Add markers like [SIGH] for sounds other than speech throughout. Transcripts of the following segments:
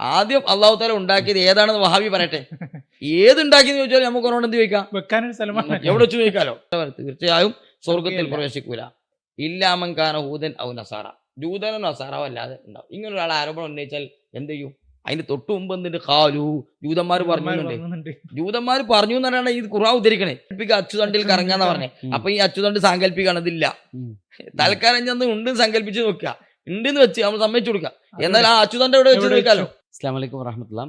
ആദ്യം അള്ളാഹു താല ഉണ്ടാക്കിയത് ഏതാണെന്ന് വഹാബി പറയട്ടെ. ഏതുണ്ടാക്കിയെന്ന് ചോദിച്ചാൽ നമുക്ക് ഒരോട് എന്ത് ചോദിക്കാം? വെക്കാനൊരു സ്ഥലമാണ് എവിടെ വെച്ച് ചോദിക്കാലോ? തീർച്ചയായും സ്വർഗത്തിൽ പ്രവേശിക്കൂല. ഇല്ലാമൻകാന ഹൂദൻ ഔ നസാറ. ജൂതനോ നസാറോ അല്ലാതെ ഉണ്ടാവും. ഇങ്ങനെ ഒരാൾ ആരോപണം ഉന്നയിച്ചാൽ എന്ത് ചെയ്യും? അതിന് തൊട്ട് മുമ്പ് എന്തുണ്ട്? കാലു ജൂതന്മാർ പറഞ്ഞു ജൂതന്മാർ പറഞ്ഞു എന്നാണ് ഈ കുറവ് ഉദ്ധരിക്കണേ. അച്ചുതണ്ടിൽ കറങ്ങാന്ന് പറഞ്ഞേ. അപ്പൊ ഈ അച്ചുതണ്ട് സാങ്കല്പിക്കാണ് ഇതില്ല. തൽക്കാലം ചെന്ന് ഉണ്ട് സങ്കല്പിച്ച് നോക്കുക. ഉണ്ടെന്ന് വെച്ച് നമ്മൾ സമ്മതിച്ചു കൊടുക്കുക. എന്നാൽ ആ അച്ചുതണ്ട് എവിടെ വെച്ച് നോക്കാലോ അസ്ലാം വലൈക്കും വറഹമത്തുള്ള.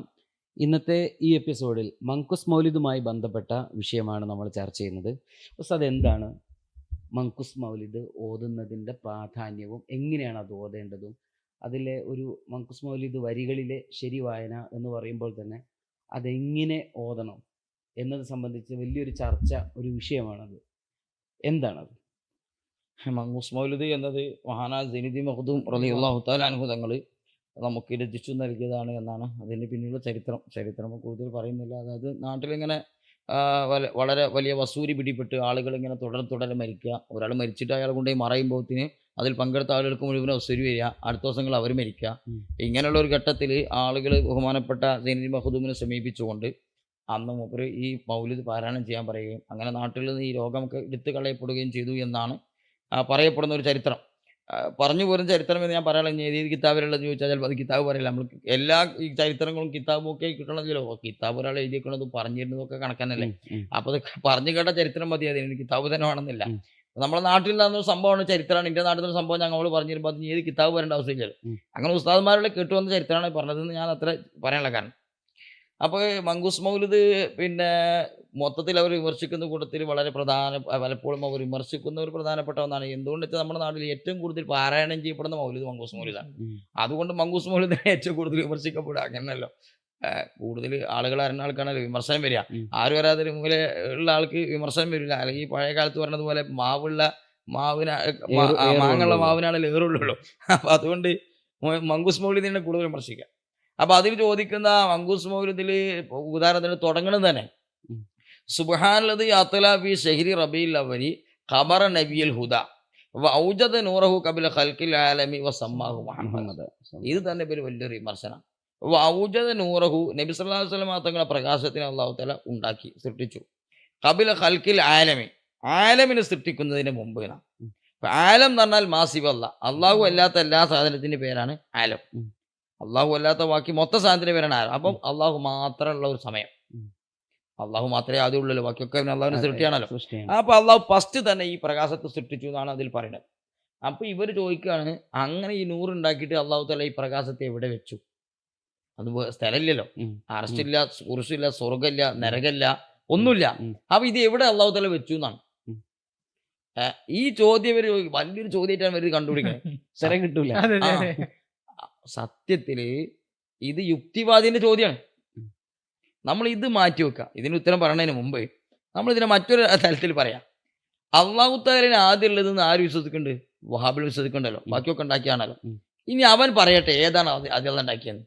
ഇന്നത്തെ ഈ എപ്പിസോഡിൽ മങ്കുസ് മൗലിദുമായി ബന്ധപ്പെട്ട വിഷയമാണ് നമ്മൾ ചർച്ച ചെയ്യുന്നത്. ഉസ്താദ് അതെന്താണ് മങ്കുസ് മൗലിദ് ഓതുന്നതിന്റെ പ്രാധാന്യവും എങ്ങനെയാണ് അത് ഓതേണ്ടതും? അതിലെ ഒരു മങ്കുസ് മൗലിദ് വരികളിലെ ശരി വായന എന്ന് പറയുമ്പോൾ തന്നെ അതെങ്ങനെ ഓതണം എന്നത് സംബന്ധിച്ച് വലിയൊരു ചർച്ച ഒരു വിഷയമാണത്. എന്താണത്? മങ്കുസ് മൗലിദ് എന്നത് മഹാനാ ജനിദി മഹദൂം റളിയല്ലാഹു തആല അനുഭൂതങ്ങൾ നമുക്ക് രചിച്ചു നൽകിയതാണ് എന്നാണ് അതിന് പിന്നിലുള്ള ചരിത്രം. ചരിത്രം കൂടുതൽ പറയുന്നില്ല. അതായത് നാട്ടിലിങ്ങനെ വളരെ വലിയ വസൂരി പിടിപെട്ട് ആളുകൾ ഇങ്ങനെ തുടരെ തുടരെ മരിക്കുക. ഒരാൾ മരിച്ചിട്ട് അയാൾ കൊണ്ടുപോയി മറയുമ്പോഴത്തിന് അതിൽ പങ്കെടുത്ത ആളുകൾക്ക് മുഴുവൻ വസൂരി വരിക. അടുത്ത ദിവസങ്ങൾ അവർ മരിക്കുക. ഇങ്ങനെയുള്ള ഒരു ഘട്ടത്തിൽ ആളുകൾ ബഹുമാനപ്പെട്ട സൈനി മഹദൂമിനെ സമീപിച്ചുകൊണ്ട് അന്ന് മുപ്പർ ഈ മൗലിദ് പാരായണം ചെയ്യാൻ പറയുകയും അങ്ങനെ നാട്ടിൽ നിന്ന് ഈ രോഗമൊക്കെ എടുത്തു കളയപ്പെടുകയും ചെയ്തു എന്നാണ് പറയപ്പെടുന്ന ഒരു ചരിത്രം. പറഞ്ഞു പോരുന്ന ചരിത്രം എന്ന് ഞാൻ പറയാനുള്ള ഏത് കിതാബിലുള്ളത് ചോദിച്ചാൽ ചിലപ്പോൾ അത് കിതാബ് പറയില്ല. നമ്മൾ എല്ലാ ഈ ചരിത്രങ്ങളും കിതാബും ഒക്കെ കിട്ടണമെങ്കിലോ കിതാബ് ഒരാൾ എഴുതിയിരിക്കണത് പറഞ്ഞിരുന്നതൊക്കെ കണക്കാനല്ലേ. അപ്പോൾ അത് പറഞ്ഞു കേട്ട ചരിത്രം മതി അതിന് കിതാബ് തന്നെ വേണമെന്നില്ല. നമ്മുടെ നാട്ടിൽ നടന്ന സംഭവമാണ് ചരിത്രമാണ്. എന്റെ നാട്ടിൽ നിന്ന് സംഭവം ഞങ്ങൾ പറഞ്ഞിരുമ്പോൾ അത് ഏത് കിതാബ് വരേണ്ട ആവശ്യമില്ല അങ്ങനെ ഉസ്താദ്മാരുടെ കേട്ടുവന്ന ചരിത്രമാണ് പറഞ്ഞതെന്ന് ഞാൻ അത്ര പറയാനുള്ള കാരണം. അപ്പോൾ മങ്കൂസ് മൗലിദ് പിന്നെ മൊത്തത്തിൽ അവർ വിമർശിക്കുന്ന കൂട്ടത്തിൽ വളരെ പ്രധാന പലപ്പോഴും അവർ വിമർശിക്കുന്ന ഒരു പ്രധാനപ്പെട്ട ഒന്നാണ്. എന്തുകൊണ്ട് വെച്ചാൽ നമ്മുടെ നാട്ടിൽ ഏറ്റവും കൂടുതൽ പാരായണം ചെയ്യപ്പെടുന്ന മൗലിദ് മങ്കൂസ് മൗലിദാണ് അതുകൊണ്ട് മങ്കൂസ് മൗലിദിനെ ഏറ്റവും കൂടുതൽ വിമർശിക്കപ്പെടുക. അങ്ങനെയല്ലോ. കൂടുതൽ ആളുകൾ അറിയുന്ന ആൾക്കാണല്ലോ വിമർശനം വരിക. ആര് വരാതെ മൂലെ ഉള്ള ആൾക്ക് വിമർശനം വരില്ല. അല്ലെങ്കിൽ പഴയ കാലത്ത് പറഞ്ഞതുപോലെ മാവുള്ള മാവിന മാങ്ങുള്ള മാവിനാണല്ലോ ഏറുള്ളൂ. അപ്പൊ അതുകൊണ്ട് മങ്കൂസ് മൗലിദിനെ കൂടുതൽ വിമർശിക്കുക. അപ്പൊ അതിൽ ചോദിക്കുന്ന മങ്കൂസ് മൗലത്തിൽ ഉദാഹരണത്തിന് തുടങ്ങണം തന്നെ. സുബഹാനത് യാത്തല ഫി ഷഹരി റബീൽ അവരി ഖബറ നബിയൽ ഹുദ. ഔജദ് നൂറഹു കബിൽ ഖൽക്കിൽ ആലമി വ സമ്മാഹു മുഹമ്മദ്. ഇത് തന്നെ ഒരു വലിയൊരു വിമർശനം. ഔജദ് നൂറഹു നബി അലൈഹി വസല്ലം തങ്ങളുടെ പ്രകാശത്തിന് അള്ളാഹു തല ഉണ്ടാക്കി സൃഷ്ടിച്ചു. കബിൽ ഖൽക്കിൽ ആലമി. ആലമിനെ സൃഷ്ടിക്കുന്നതിന് മുമ്പ്. ആലം എന്ന് പറഞ്ഞാൽ മാസിബ് അല്ല അള്ളാഹു അല്ലാത്ത എല്ലാ സാധനത്തിന്റെ പേരാണ് ആലം. അള്ളാഹു അല്ലാത്ത ബാക്കി മൊത്ത സാധനത്തിന് വരണ അപ്പം അള്ളാഹു മാത്രമുള്ള ഒരു സമയം. അള്ളാഹു മാത്രമേ ആദ്യം ഉള്ളൂ ബാക്കിയൊക്കെ അള്ളാഹുവിനെ സൃഷ്ടിയാണല്ലോ. സൃഷ്ടിയാണ്. അപ്പൊ അള്ളാഹു ഫസ്റ്റ് തന്നെ ഈ പ്രകാശത്തെ സൃഷ്ടിച്ചു എന്നാണ് അതിൽ പറയുന്നത്. അപ്പൊ ഇവർ ചോദിക്കുകയാണ് അങ്ങനെ ഈ നൂറ് ഉണ്ടാക്കിയിട്ട് അള്ളാഹു തല ഈ പ്രകാശത്തെ എവിടെ വെച്ചു? അത് സ്ഥലമില്ലല്ലോ. അറസ്റ്റില്ല കുറിച്ചില്ല സ്വർഗമില്ല നരകമില്ല ഒന്നുമില്ല. അപ്പൊ ഇത് എവിടെ അള്ളാഹു തല വെച്ചു എന്നാണ്? ഈ ചോദ്യം ഇവർ വലിയൊരു ചോദ്യമായിട്ടാണ് ഇവർ കണ്ടുപിടിക്കുന്നത് [LAUGHS] സ്ഥലം കിട്ടൂല. സത്യത്തിൽ ഇത് യുക്തിവാദിന്റെ ചോദ്യമാണ് നമ്മൾ ഇത് മാറ്റി വെക്കുക ഇതിന് ഉത്തരം പറയുന്നതിന് മുമ്പ് നമ്മൾ ഇതിനെ മറ്റൊരു തലത്തിൽ പറയാം. അള്ളാഹുത്താലിന് ആദ്യം ഉള്ളതെന്ന് ആര് വിശ്വസിക്കുന്നുണ്ട് വഹാബിൽ വിശ്വസിക്കണ്ടല്ലോ. ഉം. ബാക്കിയൊക്കെ ഉണ്ടാക്കിയാണല്ലോ. ഇനി അവൻ പറയട്ടെ ഏതാണ് ആദ്യം ഉണ്ടാക്കിയെന്ന്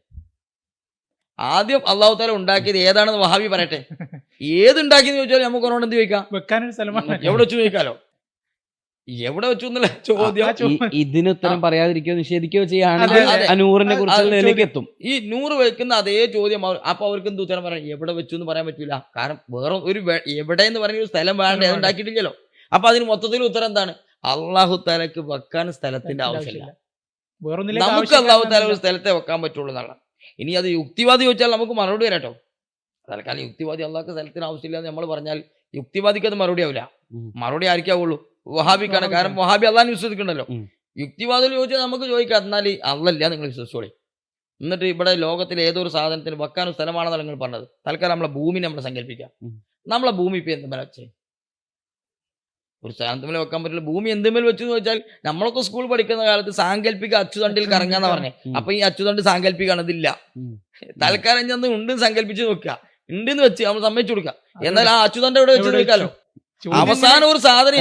ആദ്യം അള്ളാഹു താല ഉണ്ടാക്കിയത് ഏതാണെന്ന് വഹാബി പറയട്ടെ. [LAUGHS] ഏതുണ്ടാക്കിയെന്ന് ചോദിച്ചാൽ നമുക്ക് ഒരോട് എന്ത് ചോദിക്കാം? വെക്കാനൊരു സ്ഥലമാണ് എവിടെ വെച്ച് ചോദിക്കാലോ? എവിടെ വെച്ചു എന്നുള്ള ചോദ്യം ഇതിന് ഉത്തരം പറയാതിരിക്കോ നിഷേധിക്കോ ചെയ്യുകയാണെങ്കിൽ കുറിച്ച് എത്തും. ഈ നൂറ് വെക്കുന്ന അതേ ചോദ്യം അപ്പൊ അവർക്ക് എന്ത് ഉത്തരം പറയാം എവിടെ വെച്ചു എന്ന് പറയാൻ പറ്റൂല കാരണം വേറെ ഒരു എവിടെ എന്ന് പറഞ്ഞ ഒരു സ്ഥലം വേണ്ട. ഉണ്ടാക്കിയിട്ടില്ലല്ലോ. അപ്പൊ അതിന് മൊത്തത്തിൽ ഉത്തരം എന്താണ്? അള്ളാഹു താലക്ക് വെക്കാൻ സ്ഥലത്തിന്റെ ആവശ്യമില്ല. നമുക്ക് അള്ളാഹു താല ഒരു സ്ഥലത്തെ വെക്കാൻ പറ്റുള്ളൂ എന്നാണ്. ഇനി അത് യുക്തിവാദി ചോദിച്ചാൽ നമുക്ക് മറുപടി വരാട്ടോ തൽക്കാലം യുക്തിവാദി അള്ളാഹ് സ്ഥലത്തിന് ആവശ്യമില്ല എന്ന് നമ്മൾ പറഞ്ഞാൽ യുക്തിവാദിക്ക് അത് മറുപടി ആവില്ല. മറുപടി ആയിരിക്കാവുള്ളൂ വഹാബിക്കാണ്. കാരണം വഹാബി അള്ളാഹിനെ വിശ്വസിക്കണ്ടല്ലോ. യുക്തിവാദം ചോദിച്ചാൽ നമുക്ക് ചോദിക്കാം. എന്നാൽ അല്ലല്ല നിങ്ങൾ വിശ്വസിച്ചോളി. എന്നിട്ട് ഇവിടെ ലോകത്തിലെ ഏതൊരു സാധനത്തിന് വെക്കാനും സ്ഥലമാണെന്നാണ് നിങ്ങൾ പറഞ്ഞത്. തൽക്കാലം നമ്മളെ ഭൂമി നമ്മൾ സങ്കല്പിക്കാം. നമ്മളെ ഭൂമി ഇപ്പൊ എന്ത് മേലെ വെച്ചേ? ഒരു സാധനത്തിൽ വെക്കാൻ പറ്റില്ല. ഭൂമി എന്തുമേൽ വെച്ചു എന്ന് വെച്ചാൽ നമ്മളൊക്കെ സ്കൂൾ പഠിക്കുന്ന കാലത്ത് സാങ്കല്പിക അച്ചുതണ്ടിൽ കറങ്ങാന്ന് പറഞ്ഞേ. അപ്പൊ ഈ അച്ചുതണ്ട് സാങ്കല്പിക്കണതില്ല ഇതില്ല തൽക്കാലം ഞാൻ ഉണ്ട് സങ്കല്പിച്ച് നോക്കുക. ഉണ്ടെന്ന് വെച്ച് നമ്മൾ സമ്മതിച്ചു കൊടുക്കുക. എന്നാൽ ആ അച്ചുതണ്ട് എവിടെ വെച്ച് നോക്കാലോ അവസാനം ഒരു സാധനം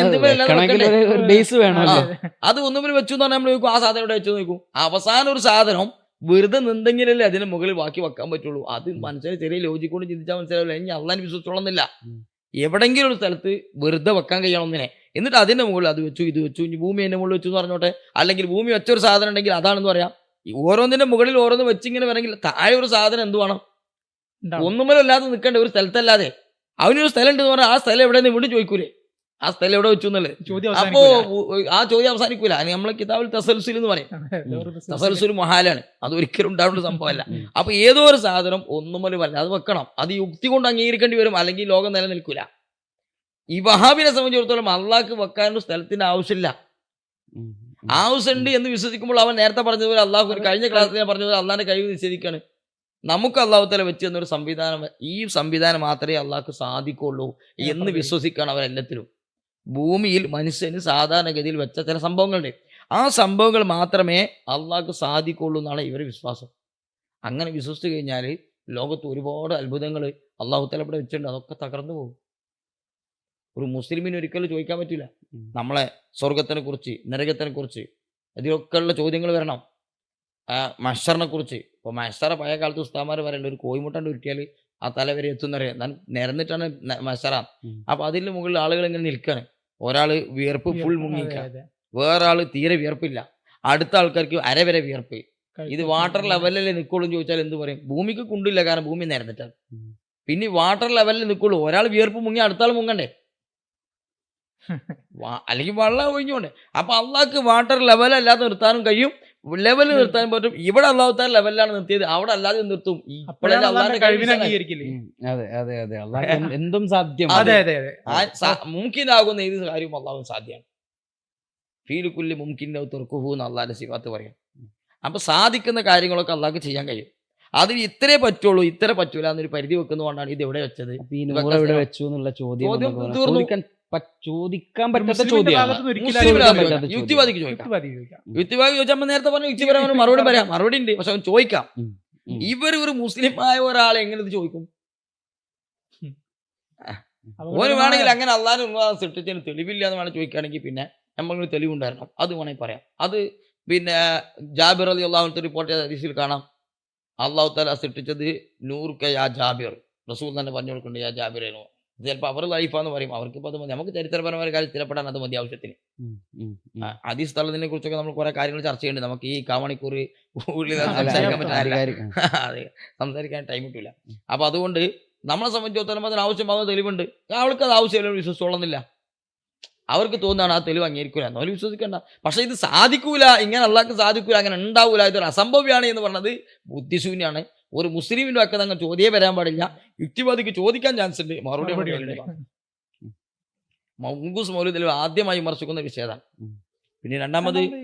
ഒരു- ഒരു ബേസ് വേണമല്ലോ. അതെ, ഒന്നുമില്ല വെച്ചു എന്ന് പറഞ്ഞാൽ നമ്മൾ ചോദിക്കും ആ സാധനം ഇവിടെ വെച്ചു നോക്കും അവസാനം ഒരു സാധനം വെറുതെ നിന്നെങ്കിലല്ലേ അതിന് മുകളിൽ ബാക്കി വെക്കാൻ പറ്റുള്ളൂ. അത് മനസ്സിന് ചെറിയ ലോജിക് കൊണ്ട് ചിന്തിച്ചാൽ മനസ്സിലാവില്ല. ഇനി അള്ളാൻ വിശ്വസിച്ചോളുന്നില്ല. എവിടെങ്കിലും ഒരു സ്ഥലത്ത് വെറുതെ വെക്കാൻ കഴിയണം ഒന്നിനെ. എന്നിട്ട് അതിന്റെ മുകളിൽ അത് വെച്ചു ഇത് വെച്ചു ഇനി ഭൂമി എന്റെ മുകളിൽ വെച്ചു എന്ന് പറഞ്ഞോട്ടെ? അല്ലെങ്കിൽ ഭൂമി വെച്ചൊരു സാധനം ഉണ്ടെങ്കിൽ അതാണെന്ന് പറയാം. ഈ ഓരോന്നിന്റെ മുകളിൽ ഓരോന്ന് വെച്ചിങ്ങനെ വരണമെങ്കിൽ താഴെ ഒരു സാധനം എന്ത് വേണം. ഒന്നുമല്ലാതെ നിൽക്കേണ്ട ഒരു സ്ഥലത്തല്ലാതെ. അവനൊരു സ്ഥലം ഉണ്ടെന്ന് പറഞ്ഞാൽ ആ സ്ഥലം എവിടെ നിന്ന് വീണ്ടും ചോദിക്കൂലേ? ആ സ്ഥലം എവിടെ വെച്ചു എന്നുള്ളത്? അപ്പോ ആ ചോദ്യം അവസാനിക്കൂല. അത് നമ്മളെ കിതാബിൽ തസൽസുൽ എന്ന് പറയും. തസൽസുൽ മഹാലാണ്. അത് ഒരിക്കലും ഉണ്ടാവേണ്ട സംഭവമല്ല. അപ്പൊ ഏതോ ഒരു സാധനം ഒന്നുമല്ല അല്ല അത് വെക്കണം. അത് യുക്തി കൊണ്ട് അംഗീകരിക്കേണ്ടി വരും. അല്ലെങ്കിൽ ലോകം നിലനിൽക്കൂല. ഈ വഹാബിനെ സംബന്ധിച്ചിടത്തോളം അള്ളാഹ്ക്ക് വെക്കാനൊരു സ്ഥലത്തിന്റെ ആവശ്യമില്ല. ആവശ്യമുണ്ട് എന്ന് വിശ്വസിക്കുമ്പോൾ അവൻ നേരത്തെ പറഞ്ഞതുപോലെ അള്ളാഹു ഒരു കഴിഞ്ഞ ക്ലാസ്സിൽ ഞാൻ പറഞ്ഞതുപോലെ അള്ളാഹിന്റെ കഴിവ് നിഷേധിക്കാണ്. നമുക്ക് അള്ളാഹുത്തല തല വെച്ച് തന്നൊരു സംവിധാനം ഈ സംവിധാനം മാത്രമേ അള്ളാഹ്ക്ക് സാധിക്കുള്ളൂ എന്ന് വിശ്വസിക്കണം അവരെല്ലാത്തിലും ഭൂമിയിൽ മനുഷ്യന് സാധാരണഗതിയിൽ വെച്ച ചില സംഭവങ്ങളുണ്ട്. ആ സംഭവങ്ങൾ മാത്രമേ അള്ളാഹ്ക്ക് സാധിക്കുള്ളൂ എന്നാണ് ഇവരുടെ വിശ്വാസം. അങ്ങനെ വിശ്വസിച്ച് കഴിഞ്ഞാൽ ലോകത്ത് ഒരുപാട് അത്ഭുതങ്ങൾ അള്ളാഹുത്തല ഇവിടെ വെച്ചിട്ടുണ്ട്. അതൊക്കെ തകർന്നു പോകും. ഒരു മുസ്ലിമിന് ഒരിക്കലും ചോദിക്കാൻ പറ്റില്ല. നമ്മളെ സ്വർഗത്തിനെ കുറിച്ച് നരകത്തിനെ കുറിച്ച് ഇതിലൊക്കെയുള്ള ചോദ്യങ്ങൾ വരണം. ആ മഷറിനെ കുറിച്ച് ഇപ്പോൾ മഷറ പഴയ കാലത്ത് ഉസ്താമാർ പറയുന്നത് ഒരു കോയിമുട്ടാണ്ട് ഉരുട്ടിയാൽ ആ തല വരെ എത്തുന്നറിയാം ഞാൻ നിരന്നിട്ടാണ് മഷറ. ഉം. അപ്പൊ അതിന്റെ മുകളിൽ ആളുകൾ ഇങ്ങനെ നിൽക്കാണ്. ഒരാൾ വിയർപ്പ് ഫുൾ അതെ, മുങ്ങിക്ക അതെ. വേറെ ആൾ തീരെ വിയർപ്പില്ല. അടുത്ത ആൾക്കാർക്ക് അര വരെ വിയർപ്പ്. ഇത് വാട്ടർ ലെവലിലേ നിൽക്കുള്ളൂ എന്ന് ചോദിച്ചാൽ എന്ത് പറയും? ഭൂമിക്ക് കുണ്ടില്ല കാരണം ഭൂമി നിരന്നിട്ടാണ്. പിന്നെ വാട്ടർ ലെവലിൽ നിൽക്കുള്ളൂ ഒരാൾ വിയർപ്പ് മുങ്ങി അടുത്ത ആൾ മുങ്ങണ്ടേ? [LAUGHS] അല്ലെങ്കിൽ വെള്ളം ഒഴിഞ്ഞോണ്ടേ അപ്പൊ അള്ളാഹ്ക്ക് വാട്ടർ ലെവൽ അല്ലാതെ നിർത്താനും കഴിയും. ലെവൽ നിർത്താൻ പറ്റും. ഇവിടെ അള്ളാഹുത്താൻ ലെവലിലാണ് നിർത്തിയത്. അവിടെ അല്ലാതെ നിർത്തും. അതെ അതെ അതെ. അള്ളാഹ് [LAUGHS] എന്തും സാധ്യം. അതെ അതെ. അതെ ഏത് കാര്യവും അള്ളാഹു സാധ്യമാണ്. ഫീലുക്കുല്ലി മുംകിന്റെ തുറക്കുഹു എന്ന് അള്ളാഹിന്റെ സിഫാത്ത് പറയാം. അപ്പൊ സാധിക്കുന്ന കാര്യങ്ങളൊക്കെ അള്ളാഹ്ക്ക് ചെയ്യാൻ കഴിയും. അതിൽ ഇത്രേ പറ്റുള്ളൂ ഇത്ര പറ്റൂല എന്നൊരു പരിധി വെക്കുന്നതുകൊണ്ടാണ് ഇത് എവിടെ വെച്ചത്. വെച്ചു എന്നുള്ള ചോദ്യം ചോദ്യം തീർന്നു. ചോദിക്കാൻ ചോദിക്കാൻ പറ്റാത്ത ചോദ്യമാണ്. യുക്തിവാദിക്ക് ചോദിക്കാം. യുക്തിവാദി. ചോദിച്ചാൽ നേരത്തെ പറഞ്ഞു യുക്തിപരമായ മറുപടി പറയാം. മറുപടി ഉണ്ട്. പക്ഷെ അവൻ ചോദിക്കാം. ഇവർ ഒരു മുസ്ലിം ആയ ഒരാളെ എങ്ങനെ ഇത് ചോദിക്കും? ഓന് വേണമെങ്കിൽ അങ്ങനെ ഉള്ളതാണ് സൃഷ്ടിച്ചതിന് തെളിവില്ല എന്ന് വേണം ചോദിക്കുകയാണെങ്കിൽ പിന്നെ നമുക്ക് തെളിവുണ്ടായിരുന്നു. അത് വേണമെങ്കിൽ പറയാം. അത് പിന്നെ ജാബിർ അലി അള്ളാഹുത്തെ റിപ്പോർട്ട് ചെയ്ത ഹദീസിൽ കാണാം. അള്ളാഹു താല സൃഷ്ടിച്ചത് നൂറുക്ക യാ ജാബിർ. റസൂൽ തന്നെ പറഞ്ഞു കൊടുക്കുന്നുണ്ട് യാ ജാബിറേനോ ചിലപ്പോൾ അവർ ലൈഫാന്ന് പറയും. അവർക്കിപ്പോൾ അത് മതി. നമുക്ക് ചരിത്രപരമായ കാര്യം സ്ഥിരപ്പെടാൻ അത് മതി ആവശ്യത്തിന്. ഉം. സ്ഥലത്തിനെ കുറിച്ചൊക്കെ നമ്മൾ കുറെ കാര്യങ്ങൾ ചർച്ച ചെയ്യുന്നുണ്ട്. നമുക്ക് ഈ കാമണിക്കൂർ ഉള്ളിൽ സംസാരിക്കാൻ പറ്റില്ല [LAUGHS] അതെ സംസാരിക്കാൻ ടൈം കിട്ടില്ല അപ്പൊ അതുകൊണ്ട് നമ്മളെ സംബന്ധിച്ചിടത്തോളം അതിന് ആവശ്യമാകുന്ന തെളിവുണ്ട്. അവൾക്ക് അത് ആവശ്യമില്ല വിശ്വസിച്ചോളുന്നില്ല. അവർക്ക് തോന്നുകയാണ് ആ തെളിവ് അംഗീകരിക്കൂല. എന്നവർ വിശ്വസിക്കണ്ട. പക്ഷെ ഇത് സാധിക്കൂല. ഇങ്ങനെ അള്ളാഹ്ക്ക് സാധിക്കൂല. അങ്ങനെ ഉണ്ടാവൂല. ഇതൊരു അസംഭവ്യാണ് എന്ന് പറഞ്ഞത് ബുദ്ധിശൂന്യാണ്. ഒരു മുസ്ലിമിന്റെ ഒക്കെ അങ്ങ് ചോദ്യേ വരാൻ പാടില്ല. യുക്തിവാദിക്ക് ചോദിക്കാൻ ചാൻസ് ഉണ്ട്. മറുപടി. മൗങ്കൂസ് മൗലിദിൽ ആദ്യമായി വിമർശിക്കുന്ന വിഷയതാണ്. പിന്നെ രണ്ടാമത് എന്നുള്ള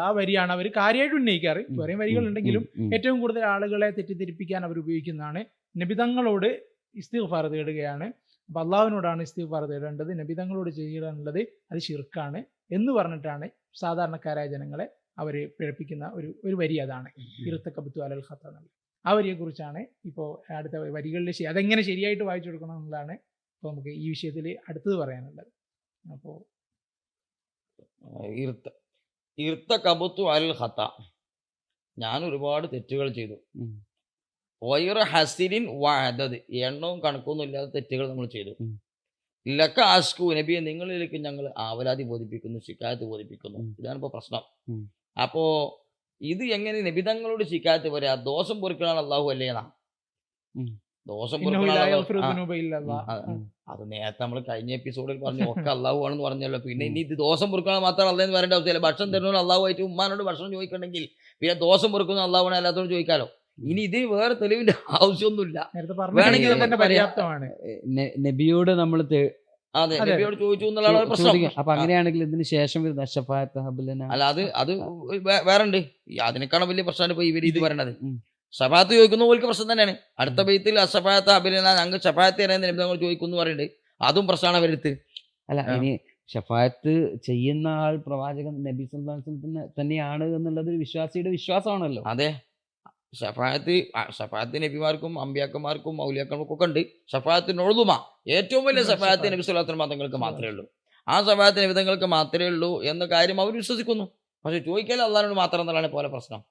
ആ വരിയാണ് അവർ കാര്യമായിട്ട് ഉന്നയിക്കാറ്. കുറേ വേറെയും വരികൾ ഉണ്ടെങ്കിലും ഉം. ഉം. ഏറ്റവും കൂടുതൽ ആളുകളെ തെറ്റിദ്ധരിപ്പിക്കാൻ അവർ ഉപയോഗിക്കുന്നതാണ്. നബിതങ്ങളോട് ഇസ്തിഗ്ഫാർ തേടുകയാണ്. അപ്പൊ അള്ളാഹുവിനോടാണ് ഇസ്തിഗ്ഫാർ തേടേണ്ടത്. നബിതങ്ങളോട് ചെയ്യാനുള്ളത് അത് ഷിർക്കാണ് എന്ന് പറഞ്ഞിട്ടാണ് സാധാരണക്കാരായ ജനങ്ങളെ അവർ പിഴപ്പിക്കുന്ന ഒരു ഒരു വരി അതാണ്. ഇറുത്തക്കബത്തു അലൽ ഖത്ത എന്നുള്ളത് ആ വരിയെ കുറിച്ചാണ് ഇപ്പോൾ അടുത്ത വരികളിൽ ശരി- അതെങ്ങനെ ശരിയായിട്ട് വായിച്ചു കൊടുക്കണം എന്നുള്ളതാണ് ഇപ്പോൾ നമുക്ക് ഈ വിഷയത്തിൽ അടുത്തത് പറയാനുള്ളത്. അപ്പോൾ ഇർത്ത കബുത്തു കബത്തു അൽ ഖത്ത ഞാൻ ഒരുപാട് തെറ്റുകൾ ചെയ്തു. വൈറ ഹസിരിൻ വാദത് എണ്ണവും കണക്കൊന്നും ഇല്ലാത്ത തെറ്റുകൾ നമ്മൾ ചെയ്തു. ലക്ക ആസ്കു നബിയെ നിങ്ങളിലേക്ക് ഞങ്ങൾ ആവലാതി ബോധിപ്പിക്കുന്നു ശിക്കായത്ത് ബോധിപ്പിക്കുന്നു. ഇതാണ് ഇപ്പൊ പ്രശ്നം. ഉം. അപ്പോ ഇത് എങ്ങനെ നിബിതങ്ങളോട് ശിക്കാത്ത വരാ ദോഷം പൊറുക്കണാണ് അള്ളാഹു അല്ലേന്നാ? ദോഷം. അത് നേരത്തെ നമ്മൾ കഴിഞ്ഞ എപ്പിസോഡിൽ പറഞ്ഞു ഒക്കെ അള്ളാഹു ആണെന്ന് പറഞ്ഞല്ലോ. പിന്നെ ഇനി ഇത് ദോഷം പൊറുക്കണം മാത്രം അള്ളേന്ന് പറയേണ്ട അവസ്ഥയില്ല. ഭക്ഷണം തരുന്നവർ അള്ളാഹു ആയിട്ട് ഉമ്മാനോട് ഭക്ഷണം ചോദിക്കണമെങ്കിൽ പിന്നെ ദോഷം പൊറുക്കുന്ന അള്ളാഹുനെ അല്ലാത്തോട് ചോദിക്കാലോ. ഇനി ഇത് വേറെ തെളിവിന്റെ ആവശ്യമൊന്നുമില്ല. വേണമെങ്കിൽ നബിയോട് നമ്മൾ അതെ. നബിയോട് ചോദിച്ചു എന്നുള്ളതാണ് ഒരു പ്രശ്നം. അപ്പൊ അങ്ങനെയാണെങ്കിൽ ഇതിന് ശേഷം അല്ല അത് അത് വേറെ ഉണ്ട് അതിനേക്കാണ് വലിയ പ്രശ്നമാണ് ഇപ്പൊ ഇവർ ഇത് പറയണത്. ഷഫാത്ത് ചോദിക്കുന്ന പോലും പ്രശ്നം തന്നെയാണ്. അടുത്ത ബൈത്തിൽ അഷഫാത്ത് അബിലന ഞങ്ങൾ ഷഫാത്ത് തരാൻ നബിതങ്ങൾ ചോദിക്കുന്നു പറയുന്നുണ്ട് അതും പ്രശ്നമാണ് അവരെടുത്ത് അല്ല ഇനി ഷഫായത്ത് ചെയ്യുന്ന ആൾ പ്രവാചകൻ നബി തന്നെ തന്നെയാണ് എന്നുള്ളത് ഒരു വിശ്വാസിയുടെ വിശ്വാസമാണല്ലോ. അതെ. ഷഫായത്ത് ആ, ഷഫായത്ത് നബിമാർക്കും അമ്പ്യാക്കന്മാർക്കും മൗലിയാക്കന്മാർക്കും ഒക്കെ ഉണ്ട് ഷഫായത്തിന് ഒഴുതുമ ഏറ്റവും വലിയ ഷഫായത്ത്. നബി സ്വലാത്തിന് മതങ്ങൾക്ക് മാത്രമേ ഉള്ളൂ. ആ ഷഫായത്ത് നബിതങ്ങൾക്ക് മാത്രമേ ഉള്ളൂ എന്ന കാര്യം അവർ വിശ്വസിക്കുന്നു. പക്ഷെ ചോദിക്കാൻ അള്ളഹാനോട് മാത്രം എന്നുള്ളതാണ് പോലെ പ്രശ്നം.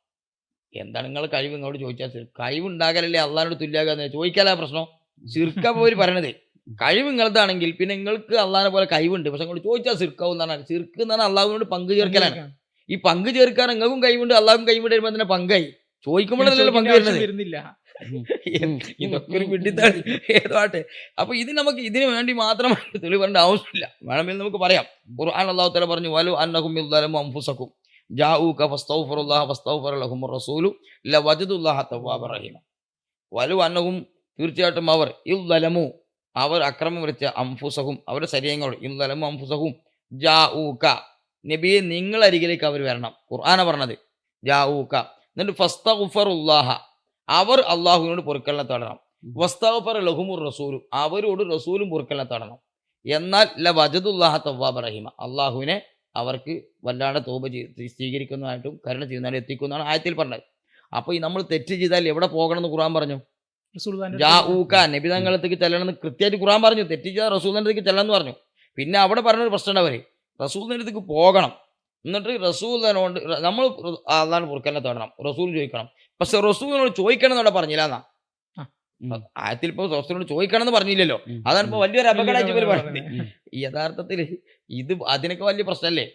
എന്താണ് നിങ്ങൾ കഴിവ്? ഇങ്ങോട്ട് ചോദിച്ചാൽ കഴിവുണ്ടാകലല്ലേ അള്ളഹാനോട് തുല്യാകാന്ന് ചോദിക്കാലാ പ്രശ്നം. ചിർക്ക പോയി പറയണത്. കഴിവ് നിങ്ങളതാണെങ്കിൽ പിന്നെ നിങ്ങൾക്ക് അള്ളാഹിനെ പോലെ കഴിവുണ്ട്. പക്ഷെ നിങ്ങൾ ചോദിച്ചാൽ സിർക്കാവും എന്നാണ്. സിർക്ക് എന്നാണ് അള്ളാഹുവിനോട് പങ്ക് ചേർക്കലാണ്. ഈ പങ്ക് ചേർക്കാൻ നിങ്ങൾക്കും കഴിവുണ്ട് അള്ളാഹും കഴിവുണ്ട് വരുമ്പോൾ തന്നെ പങ്കായി. ചോദിക്കുമ്പോഴല്ലോ പങ്ക് വരുന്നില്ല. ഇതൊക്കെ ഒരു വിഡിത്താണ് ഏതോ ആട്ടെ അപ്പൊ ഇത് നമുക്ക് ഇതിന് വേണ്ടി മാത്രമായിട്ട് തെളിവേണ്ട ആവശ്യമില്ല. വേണമെങ്കിൽ നമുക്ക് പറയാം. ഖുർആൻ അള്ളാഹു തല പറഞ്ഞു വലു അന്നഹും ജാഊക റസൂലു ലവജദുല്ലാഹ തവ്വാബർ റഹീമ. വലു അന്നഹും തീർച്ചയായിട്ടും അവർ ഇല്ലമു അവർ അക്രമം വരച്ച അംഫുസഹും അവരുടെ ശരീരങ്ങൾ യുദ്ദലമു അംഫുസഹും ജാഊക നബിയെ നിങ്ങളരികിലേക്ക് അവർ വരണം. ഖുർആന പറഞ്ഞത് ജാഊക എന്നിട്ട് ഫസ്തഗ്ഫറുല്ലാഹ. അവർ അള്ളാഹുവിനോട് പൊറുക്കലിനെ തടണം. വസ്തഫർ ലഹുമുർ റസൂലും. അവരോട് റസൂലും പൊറുക്കലിനെ തടണം. എന്നാൽ ല വജദുല്ലാഹ തവ്വാബ് റഹീമ. അള്ളാഹുവിനെ അവർക്ക് വല്ലാണ്ട് തോപ സ്വീകരിക്കുന്നതായിട്ടും കരുണ ചെയ്യുന്നതായിട്ട് എത്തിക്കുന്നതാണ് ആയത്തിൽ പറഞ്ഞത്. അപ്പോൾ ഈ നമ്മൾ തെറ്റ് ചെയ്താൽ എവിടെ പോകണം എന്ന് ഖുർആൻ പറഞ്ഞു? ജാഊക്ക നബിതങ്ങളത്തേക്ക് ചെല്ലണമെന്ന് കൃത്യമായിട്ട് ഖുർആൻ പറഞ്ഞു. തെറ്റ് ചെയ്താൽ റസൂലിന്റെ അടുത്തേക്ക് ചെല്ലണമെന്ന് പറഞ്ഞു. പിന്നെ അവിടെ പറഞ്ഞൊരു പ്രശ്നം അവർ റസൂലിന്റെ അടുത്തേക്ക് പോകണം. എന്നിട്ട് റസൂലിനോട് നമ്മൾ അതാണ് പുറക്കനെ തേടണം. റസൂൽ ചോദിക്കണം. പക്ഷെ റസൂലിനോട് ചോദിക്കണം എന്നോട് പറഞ്ഞില്ല എന്നാ. ആയത്തിൽ ഇപ്പൊ റസൂലിനോട് ചോദിക്കണം എന്ന് പറഞ്ഞില്ലല്ലോ അതാണ് ഇപ്പൊ വലിയൊരു അപകടമായിട്ട് ഇവർ പറയുന്നത്. യഥാർത്ഥത്തിൽ ഇത് അതിനൊക്കെ വലിയ പ്രശ്നമല്ലേ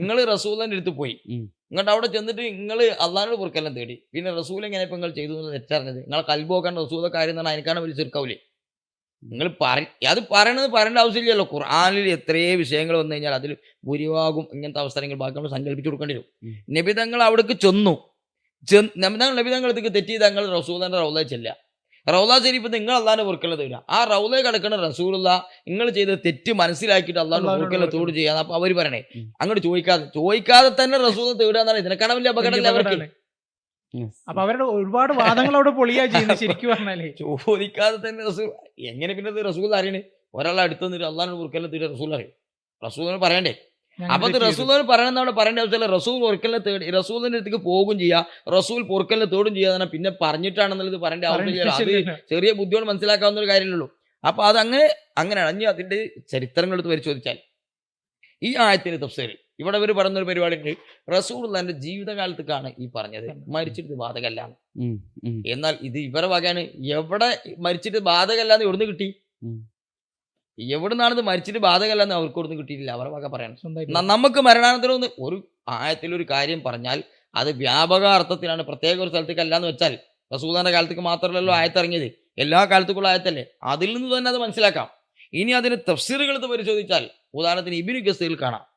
നിങ്ങൾ റസൂലിന്റെ അടുത്ത് പോയി. ഇങ്ങോട്ട് എന്നിട്ട് അവിടെ ചെന്നിട്ട് നിങ്ങൾ അള്ളാഹിനോട് പുറക്കെല്ലാം തേടി. പിന്നെ റസൂൽ എങ്ങനെ ഇപ്പൊ നിങ്ങൾ ചെയ്തു എന്ന് തെറ്ററിഞ്ഞത് നിങ്ങളെ കൽബോക്കാൻ റസൂലൊക്കെ കാര്യം എന്നാണ് അതിനേക്കാണ് വലിയ ചെറുക്കാവില്ലേ നിങ്ങൾ പറ അത് പറയണത് പറയേണ്ട ആവശ്യമില്ലല്ലോ. ഖുർആാനിൽ എത്രയേ വിഷയങ്ങൾ വന്നു കഴിഞ്ഞാൽ അതിൽ ഭൂരിഭാഗം ഇങ്ങനത്തെ അവസരങ്ങൾ ബാക്കി നമ്മൾ സങ്കല്പിച്ചു കൊടുക്കേണ്ടി വരും. നബിതങ്ങൾ അവിടേക്ക് ചെന്നു. നബിതങ്ങൾ നബിതങ്ങളത്തേക്ക് തെറ്റി തങ്ങൾ റസൂലിന്റെ റൗല ചെല്ലുക റൗല ശരീഫ് നിങ്ങൾ അള്ളാഹിനെ പൊറുക്കലത് വരിക. ആ റൗല കിടക്കുന്ന റസൂലുള്ള നിങ്ങൾ ചെയ്ത തെറ്റ് മനസ്സിലാക്കിയിട്ട് അള്ളാഹിനെ പൊറുക്കല തോട്. ചെയ്യാന്ന് അപ്പൊ അവർ പറയണേ അങ്ങോട്ട് ചോദിക്കാതെ ചോദിക്കാതെ തന്നെ റസൂദ തേടുക എന്നാണ്. ഇതിനെക്കാണ് വലിയ അപകടമില്ല അവർക്ക്. അപ്പൊ അവരുടെ ഒരുപാട് വാദങ്ങൾ അവിടെ പൊളിയാ ചെയ്യുന്നത് ശരിക്കും പറഞ്ഞാലേ. ചോദിക്കാതെ തന്നെ റസൂൽ എങ്ങനെ പിന്നെ റസൂൽ അറിയണേ? ഒരാളെ അടുത്ത് നിന്നിട്ട് അള്ളാഹിനെ പൊറുക്കലിനെ തീരെ റസൂൽ അറിയും. റസൂലിന് പറയണ്ടേ? അപ്പൊ ഇത് തെറ്റ് അവിടെ റസൂലിന് പറയേണ്ട ആവശ്യമില്ല. റസൂൽ പൊറുക്കലിനെ തേടി റസൂലിന്റെ അടുത്തേക്ക് പോകും ചെയ്യാ. റസൂൽ പൊറുക്കലിനെ തേടും ചെയ്യാതെ പിന്നെ പറഞ്ഞിട്ടാണെന്നുള്ളത് പറയേണ്ട ആവശ്യമില്ല. അത് ചെറിയ ബുദ്ധിയോട് മനസ്സിലാക്കാവുന്ന ഒരു കാര്യമല്ലോ അപ്പൊ അത് അങ്ങനെ അങ്ങനെയാണ് അതിന്റെ ചരിത്രങ്ങൾ എടുത്ത് പരിശോധിച്ചാൽ. ഈ ആയത്തിന് തഫ്സീൽ ഇവിടെ ഇവർ പറയുന്ന ഒരു പരിപാടി ഉണ്ട് റസൂർ തന്റെ ജീവിതകാലത്തേക്കാണ് ഈ പറഞ്ഞത്. മരിച്ചിട്ട് ബാധകല്ല ഉം. ഉം. എന്നാൽ ഇത് ഇവരെ വകയാണ്. എവിടെ മരിച്ചിട്ട് ബാധകല്ല എന്ന് എവിടുന്ന് കിട്ടി? എവിടുന്നാണിത് മരിച്ചിട്ട് ബാധകല്ല എന്ന് അവർക്ക് ഒന്നും കിട്ടിയിട്ടില്ല? അവരെ വക പറയണം. നമുക്ക് മരണാനന്തരം ഒന്ന് ഒരു ആയത്തിൽ ഒരു കാര്യം പറഞ്ഞാൽ അത് വ്യാപക അർത്ഥത്തിലാണ് പ്രത്യേക ഒരു സ്ഥലത്തേക്ക് അല്ല എന്ന് വെച്ചാൽ റസൂദാന്റെ കാലത്തേക്ക് മാത്രമല്ലല്ലോ ആയത്തിറങ്ങിയത്. എല്ലാ കാലത്തേക്കുള്ള ആയത്തല്ലേ? അതിൽ നിന്ന് തന്നെ അത് മനസ്സിലാക്കാം. ഇനി അതിന് തഫ്സീറുകൾ പരിശോധിച്ചാൽ ഉദാഹരണത്തിന് ഇബിനു ഗസീൽ കാണാം.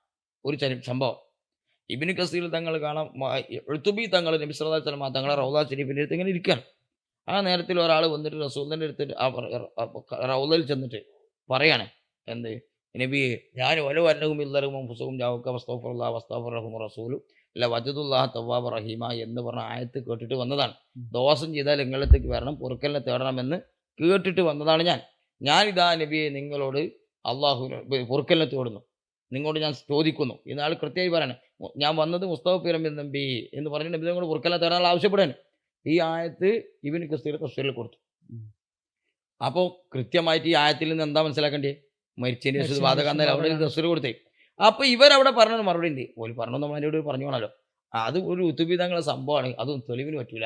ഒരു ചരി സംഭവം. ഇബിന് കസീൽ തങ്ങൾ കാണാം എഴുത്തുബി തങ്ങൾ നബി വസല്ലം തങ്ങളെ റൗദ ഷരീഫിന്റെ അടുത്ത് ഇങ്ങനെ ഇരിക്കുകയാണ് ആ നേരത്തിൽ ഒരാൾ വന്നിട്ട് റസൂലിന്റെ അടുത്ത് ആ റൗദയിൽ ചെന്നിട്ട് പറയാണ് എന്ത്? നബിയെ ഞാൻ വല വല്ലവും ഇല്ലറും ഫുസവും ജാവുക്ക വസ്തഫുല്ലാ വസ്തഫുറഹും റസൂലും അല്ല വജദുല്ലാഹ തവാബ് റഹീമ എന്ന് പറഞ്ഞ ആയത്ത് കേട്ടിട്ട് വന്നതാണ്. ദോഷം ചെയ്താൽ നിങ്ങളത്തേക്ക് വരണം പൊറുക്കലിനെ തേടണമെന്ന് കേട്ടിട്ട് വന്നതാണ് ഞാൻ. ഞാനിതാ നബിയെ നിങ്ങളോട് അള്ളാഹു പൊറുക്കലിനെ തേടുന്നു. നിങ്ങളോട് ഞാൻ ചോദിക്കുന്നു. ഇന്നാൾ കൃത്യമായി പറയണം. ഞാൻ വന്നത് മുസ്തഫ പിറമ്പിൽ നമ്പി എന്ന് പറഞ്ഞിട്ട് നബി നിങ്ങളോട് പുറക്കല തരാൻ ആവശ്യപ്പെടാൻ. ഈ ആയത്ത് ഇവന് ക്രിസ്തീർ തഫ്സീറിൽ കൊടുത്തു. അപ്പോൾ കൃത്യമായിട്ട് ഈ ആയത്തിൽ നിന്ന് എന്താ മനസ്സിലാക്കണ്ടേ? മരിച്ചതിന് ശേഷം മരിച്ചതിന് അവിടെ. തഫ്സീർ കൊടുത്തേ. അപ്പൊ ഇവരവിടെ പറഞ്ഞത് മറുപടി ഉണ്ട് ഓൽ പറഞ്ഞു നമ്മൾ പറഞ്ഞു പോണല്ലോ അത് ഒരു ഉത്തുവിധങ്ങളെ സംഭവമാണ്. അതും തെളിവിന് പറ്റൂല.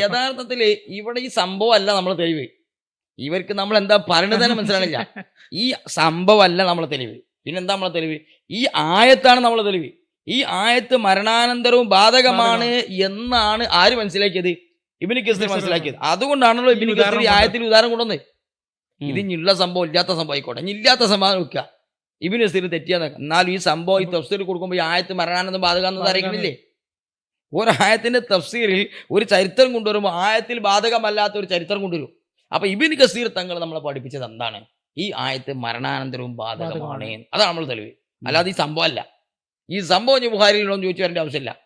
യഥാർത്ഥത്തിൽ ഇവിടെ ഈ സംഭവം അല്ല നമ്മളെ തെളിവ്. ഇവർക്ക് നമ്മൾ എന്താ പറയണത് തന്നെ [LAUGHS] മനസ്സിലാണില്ല ഈ സംഭവമല്ല നമ്മളെ തെളിവ്. പിന്നെന്താ നമ്മളെ തെളിവ്? ഈ ആയത്താണ് നമ്മളെ തെളിവ്. ഈ ആയത്ത് മരണാനന്തരവും ബാധകമാണ് എന്നാണ് ആര് മനസ്സിലാക്കിയത്? ഇബിന് കേസിൽ മനസ്സിലാക്കിയത്. അതുകൊണ്ടാണല്ലോ ഇബിന് കേസിൽ ഈ ആയത്തിൽ ഉദാഹരണം കൊണ്ടുവന്നത് ഇതിന് ഇത് ഇനിയുള്ള സംഭവം ഇല്ലാത്ത സംഭവം ആയിക്കോട്ടെ. ഇനി ഇല്ലാത്ത സംഭവം വെക്കുക ഇബിന് കേസിൽ തെറ്റിയാന്ന് എന്നാലും ഈ സംഭവം ഈ തഫ്സീർ കൊടുക്കുമ്പോൾ ഈ ആയത്ത് മരണാനന്ദം ബാധക എന്നത് അറിയിക്കുന്നില്ലേ? ഒരു ആയത്തിന്റെ തഫ്സീറിൽ ഒരു ചരിത്രം കൊണ്ടുവരുമ്പോൾ ആയത്തിൽ ബാധകമല്ലാത്ത ഒരു ചരിത്രം കൊണ്ടുവരും. അപ്പൊ ഇബിൻ കസീർ തങ്ങൾ നമ്മളെ പഠിപ്പിച്ചത് എന്താണ്? ഈ ആയത്ത് മരണാനന്തരവും ബാധകമാണ്. അതാണ് നമ്മൾ തെളിവ്. അല്ലാതെ ഈ സംഭവം അല്ല. ഈ സംഭവം എന്ന് ചോദിച്ചു വരേണ്ട ആവശ്യമില്ല.